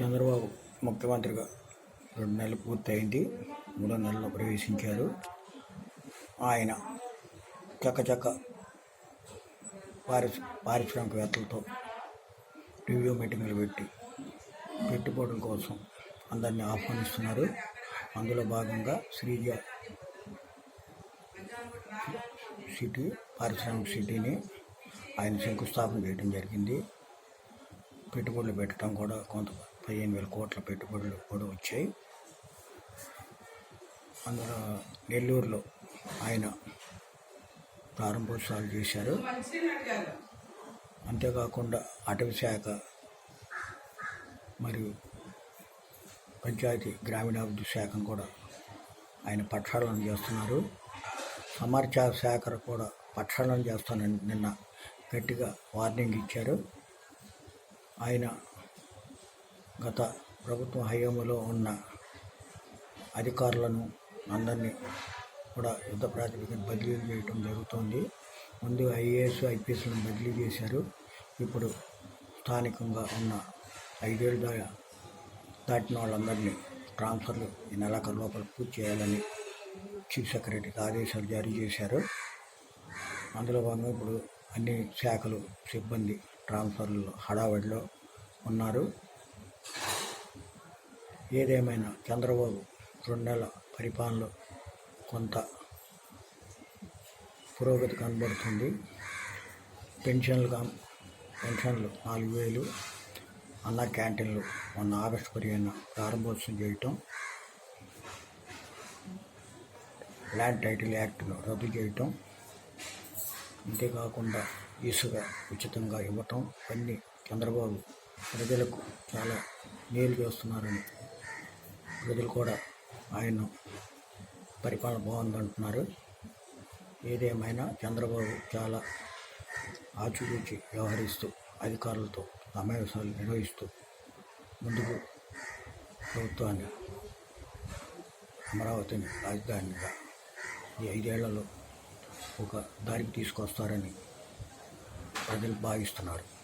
చంద్రబాబు ముఖ్యమంత్రిగా రెండు నెలలు పూర్తయింది. మూడో నెలలో ప్రవేశించారు. ఆయన చక్కచక్క పారిశ్ పారిశ్రామికవేత్తలతో రివ్యూ మీటింగ్లు పెట్టి పెట్టుబడుల కోసం అందరినీ ఆహ్వానిస్తున్నారు. అందులో భాగంగా శ్రీజ సిటీ పారిశ్రామిక సిటీని ఆయన శంకుస్థాపన చేయడం జరిగింది. పెట్టుబడులు పెట్టడం కూడా కొంత పదిహేను వేల కోట్ల పెట్టుబడులు కూడా వచ్చాయి. అందులో నెల్లూరులో ఆయన ప్రారంభోత్సవాలు చేశారు. అంతేకాకుండా అటవీ శాఖ మరియు పంచాయతీ గ్రామీణాభివృద్ధి శాఖను కూడా ఆయన పక్షాళన చేస్తున్నారు. సమాచార శాఖ కూడా పక్షాళన చేస్తానని నిన్న గట్టిగా వార్నింగ్ ఇచ్చారు. ఆయన గత ప్రభుత్వ హయాంలో ఉన్న అధికారులను అందరినీ కూడా యుద్ధ ప్రాతిపదికన బదిలీ చేయడం జరుగుతోంది. ముందు ఐఏఎస్ ఐపీఎస్లను బదిలీ చేశారు. ఇప్పుడు స్థానికంగా ఉన్న ఐదేళ్ళు దాటిన వాళ్ళందరినీ ట్రాన్స్ఫర్లు ఈ నెలాఖరు లోపల పూర్తి చేయాలని చీఫ్ సెక్రటరీకి ఆదేశాలు జారీ చేశారు. అందులో భాగంగా ఇప్పుడు అన్ని శాఖలు సిబ్బంది ట్రాన్స్ఫర్లు హడావడిలో ఉన్నారు. ఏదేమైనా చంద్రబాబు రెండు నెలల పరిపాలనలో కొంత పురోగతి కనబడుతుంది. పెన్షన్లు కా పెన్షన్లు నాలుగు వేలు అన్న క్యాంటీన్లు మొన్న ఆగస్టు పదిహేను ప్రారంభోత్సవం చేయటం ల్యాండ్ టైటిల్ యాక్ట్ను రద్దు చేయటం అంతేకాకుండా ఇసుక ఉచితంగా ఇవ్వటం అన్నీ చంద్రబాబు ప్రజలకు చాలా మేలు చేస్తున్నారని ప్రజలు కూడా ఆయన పరిపాలన బాగుందంటున్నారు. ఏదేమైనా చంద్రబాబు చాలా ఆచితూచి వ్యవహరిస్తూ అధికారులతో సమావేశాలు నిర్వహిస్తూ ముందుకు ప్రభుత్వాన్ని అమరావతిని రాజధానిగా ఈ ఐదేళ్ళలో ఒక దారికి తీసుకొస్తారని ప్రజలు భావిస్తున్నారు.